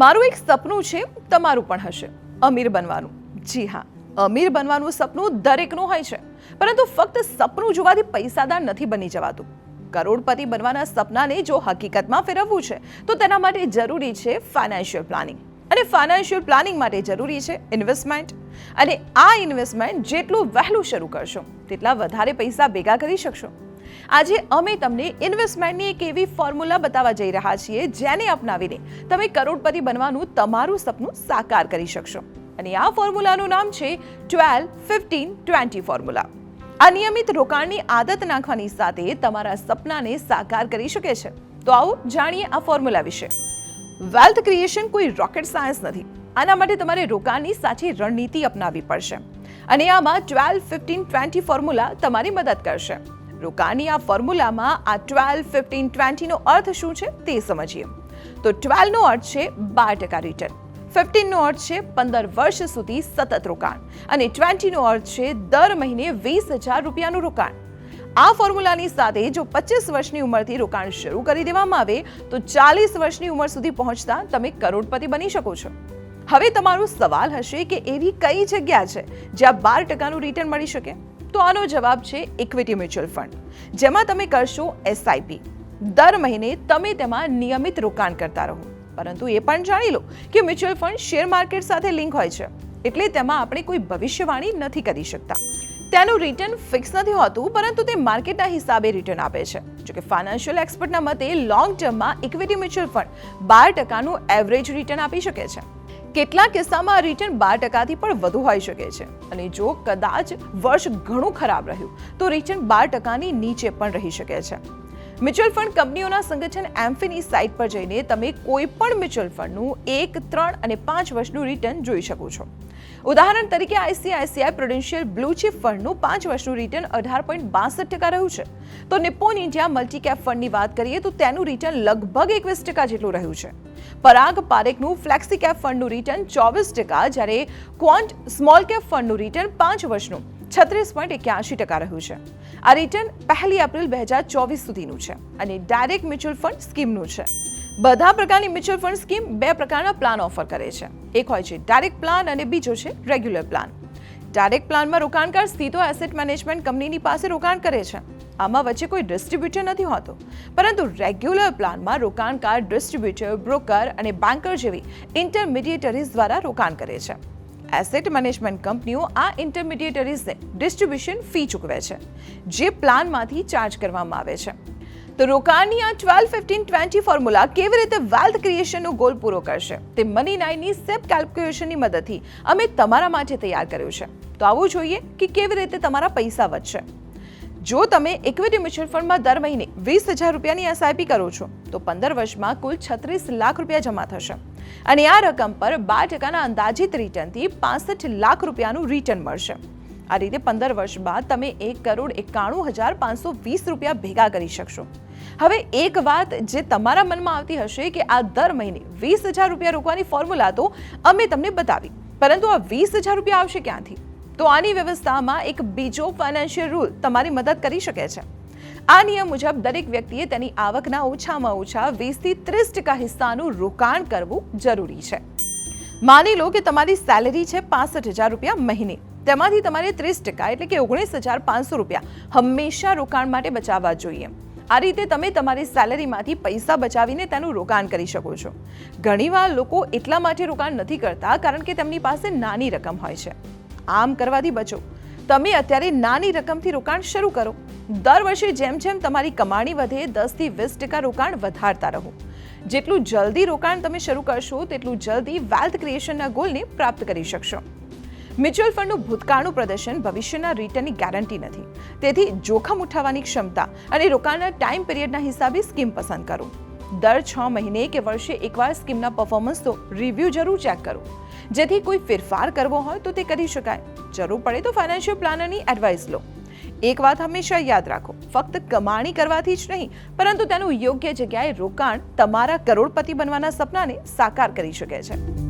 મારું એક સપનું છે, તમારું પણ હશે. અમીર બનવાનું. જી હા, અમીર બનવાનું સપનું દરેકનું હોય છે. પરંતુ ફક્ત સપનું જોવાથી પૈસાદાર નથી બની જવાતું. કરોડપતિ બનવાના સપનાને જો હકીકતમાં ફેરવવું છે, તો તેના માટે જરૂરી છે ફાઇનાન્શિયલ પ્લાનિંગ અને ફાઇનાન્શિયલ પ્લાનિંગ માટે જરૂરી છે ઇન્વેસ્ટમેન્ટ અને આ ઇન્વેસ્ટમેન્ટ જેટલું વહેલું શરૂ કરશો, તેટલા વધારે પૈસા ભેગા કરી શકશો. આજે અમે તમને ઇન્વેસ્ટમેન્ટની એક એવી ફોર્મ્યુલા બતાવવા જઈ રહ્યા છીએ, જેને અપનાવીને તમે કરોડપતિ બનવાનું તમારું સપનું સાકાર કરી શકશો. અને આ ફોર્મ્યુલાનું નામ છે ટ્વેલ્વ ફિફ્ટીન ટ્વેન્ટી ફોર્મ્યુલા આ નિયમિત રોકાણની આદત નાખવાની સાથે તમારા સપનાને સાકાર કરી શકે છે. તો આવો જાણીએ આ ફોર્મ્યુલા વિશે. વેલ્થ ક્રિએશન કોઈ રોકેટ સાયન્સ નથી. આના માટે તમારે રોકાણની સાચી રણનીતિ અપનાવવી પડશે. અને આમાં ટ્વેલ્વ ફિફ્ટીન ટ્વેન્ટી ફોર્મ્યુલા તમારી મદદ કરશે. રોકાણની આ ફોર્મ્યુલામાં આ ટ્વેલ્વ ફિફ્ટીન ટ્વેન્ટીનો અર્થ શું છે તે સમજીએ. તો ટ્વેલ્વનો અર્થ છે બાર ટકા રિટર્ન. ફિફ્ટીનનો અર્થ છે પંદર વર્ષ સુધી સતત રોકાણ. અને ટ્વેન્ટીનો અર્થ છે દર મહિને વીસ હજાર રૂપિયાનું રોકાણ. આ ફોર્મ્યુલાની સાથે જો પચીસ વર્ષની ઉંમરથી રોકાણ શરૂ કરી દેવામાં આવે, તો ચાલીસ વર્ષની ઉંમર સુધી પહોંચતા તમે કરોડપતિ બની શકો છો. હવે તમારો સવાલ હશે કે એવી કઈ જગ્યા છે જ્યાં બાર ટકાનું રિટર્ન મળી શકે? તો આનો જવાબ છે ઇક્વિટી મ્યુચ્યુઅલ ફંડ જેમાં તમે કરશો એસઆઈપી દર મહિને તમે તેમાં નિયમિત રોકાણ કરતા રહો. પરંતુ એ પણ જાણી લો કે મ્યુચ્યુઅલ ફંડ શેર માર્કેટ સાથે લિંક હોય છે. એટલે તેમાં આપણે કોઈ ભવિષ્યવાણી નથી કરી શકતા. તેનું રિટર્ન ફિક્સ નથી હોતું, પરંતુ તે માર્કેટના હિસાબે રિટર્ન આપે છે. જો કે ફાઇનાન્શિયલ એક્સપર્ટના મતે લોંગ ટર્મમાં ઇક્વિટી મ્યુચ્યુઅલ ફંડ બાર ટકાનું એવરેજ રિટર્ન આપી શકે છે. કેટલાક કિસ્સામાં રિટર્ન બાર ટકાથી પણ વધુ હોઈ શકે છે. અને જો કદાચ વર્ષ ઘણું ખરાબ રહ્યું, તો રિટર્ન બાર ટકાની નીચે પણ રહી શકે છે. મ્યુચ્યુઅલ ફંડ કંપનીઓના સંગઠન એમ્ફીની સાઇટ પર જઈને તમે કોઈ પણ મ્યુચ્યુઅલ ફંડનું એક, ત્રણ અને પાંચ વર્ષનું રિટર્ન જોઈ શકો છો. ઉદાહરણ તરીકે આઈસીઆઈસીઆઈ પ્રુડેન્શિયલ બ્લુ ચીપ ફંડનું પાંચ વર્ષનું રિટર્ન અઢાર પોઈન્ટ બાસઠ ટકા રહ્યું છે. તો નિપ્પોન ઇન્ડિયા મલ્ટી કેપ ફંડની વાત કરીએ, તો તેનું રિટર્ન લગભગ એકવીસ ટકા જેટલું રહ્યું છે. પરાગ પારેખનું ફ્લેક્સી કેપ ફંડનું રિટર્ન ચોવીસ ટકા, જ્યારે ક્વોન્ટ સ્મોલ કેપ ફંડનું રિટર્ન પાંચ વર્ષનું, છત્રીસ પોઈન્ટ એક્યાસી ટકા રહ્યું છે. આ રિટર્ન પહેલી એપ્રિલ બે હજાર ચોવીસ સુધીનું છે અને ડાયરેક્ટ મ્યુચ્યુઅલ ફંડ સ્કીમનું છે. બધા પ્રકારની મ્યુચ્યુઅલ ફંડ સ્કીમ બે પ્રકારના પ્લાન ઓફર કરે છે. એક હોય છે ડાયરેક્ટ પ્લાન અને બીજો છે રેગ્યુલર પ્લાન ડાયરેક્ટ પ્લાનમાં રોકાણકાર સીધો એસેટ મેનેજમેન્ટ કંપનીની પાસે રોકાણ કરે છે. આમાં વચ્ચે કોઈ ડિસ્ટ્રીબ્યુટર નથી હોતો. પરંતુ રેગ્યુલર પ્લાનમાં રોકાણકાર ડિસ્ટ્રીબ્યુટર બ્રોકર અને બેન્કર જેવી ઇન્ટરમીડિયેટરીઝ દ્વારા રોકાણ કરે છે. એસેટ મેનેજમેન્ટ કંપનીઓ આ ઇન્ટરમીડિયેટરીઝને ડિસ્ટ્રીબ્યુશન ફી ચૂકવે છે, જે પ્લાનમાંથી ચાર્જ કરવામાં આવે છે. તો રોકાણની આ ટ્વેલ્વ ફિફ્ટીન ટ્વેન્ટી ફોર્મ્યુલા કેવી રીતે વેલ્થ ક્રિએશનનો ગોલ પૂરો કરશે? તે મની નાઇનની સેપ કેલ્ક્યુલેશનની મદદથી અમે તમારા માટે તૈયાર કર્યું છે. તો આવું જોઈએ કે કેવી રીતે તમારા પૈસા વધશે. જો તમે ઇક્વિટી મ્યુચ્યુઅલ ફંડમાં દર મહિને વીસ હજાર રૂપિયાની એસઆઈપી કરો છો, તો પંદર વર્ષમાં કુલ છત્રીસ લાખ રૂપિયા જમા થશે. અને આ રકમ પર બાર ટકાના અંદાજિત રિટર્નથી પાસઠ લાખ રૂપિયાનું રિટર્ન મળશે. આ રીતે પંદર વર્ષ બાદ તમે એક કરોડ એકાણું હજાર પાંચસો વીસ રૂપિયા ભેગા કરી શકશો. હવે એક વાત જે તમારા મનમાં આવતી હશે કે આ દર મહિને વીસ હજાર રૂપિયા રોકવાની ફોર્મ્યુલા તો અમે તમને બતાવી. પરંતુ આ વીસ હજાર રૂપિયા આવશે ક્યાંથી? તો આની વ્યવસ્થામાં એક બીજો ફાઇનાન્શિયલ રૂલ તમારી મદદ કરી શકે છે. આ નિયમ મુજબ દરેક વ્યક્તિએ તેની આવકના ઓછામાં ઓછા વીસથી ત્રીસ ટકા હિસ્સાનું રોકાણ કરવું જરૂરી છે. માની લો કે તમારી સેલેરી છે પાસઠ હજાર રૂપિયા મહિને. તેમાંથી તમારે ત્રીસ ટકા એટલે કે ઓગણીસ હજાર પાંચસો રૂપિયા હંમેશા રોકાણ માટે બચાવવા જોઈએ. આ રીતે તમે તમારી સેલેરીમાંથી પૈસા બચાવીને તેનું રોકાણ કરી શકો છો. ઘણીવાર લોકો એટલા માટે રોકાણ નથી કરતા કારણ કે તેમની પાસે નાની રકમ હોય છે. આમ કરવાથી બચો. તમે અત્યારે નાની રકમથી રોકાણ શરૂ કરો. દર વર્ષે જેમ જેમ તમારી કમાણી વધે દસથી વીસ ટકા રોકાણ વધારતા રહો. જેટલું જલ્દી રોકાણ તમે શરૂ કરશો, તેટલું જલ્દી વેલ્થ ક્રિએશનના ગોલને પ્રાપ્ત કરી શકશો. મ્યુચ્યુઅલ ફંડનું ભૂતકાળનું પ્રદર્શન ભવિષ્યના રિટર્નની ગેરંટી નથી. તેથી જોખમ ઉઠાવવાની ક્ષમતા અને રોકાણના ટાઈમ પિરિયડના હિસાબે સ્કીમ પસંદ કરો. દર છ મહિને કે વર્ષે એકવાર સ્કીમના પરફોર્મન્સ તો રિવ્યૂ જરૂર ચેક કરો. જેથી કોઈ ફેરફાર કરવો હોય તો તે કરી શકાય. જરૂર પડે તો ફાઇનાન્શિયલ પ્લાનરની એડવાઇસ લો. એક વાત હંમેશા યાદ રાખો, ફક્ત કમાણી કરવાથી જ નહીં, પરંતુ તેનું યોગ્ય જગ્યાએ રોકાણ તમારા કરોડપતિ બનવાના સપનાને સાકાર કરી શકે છે.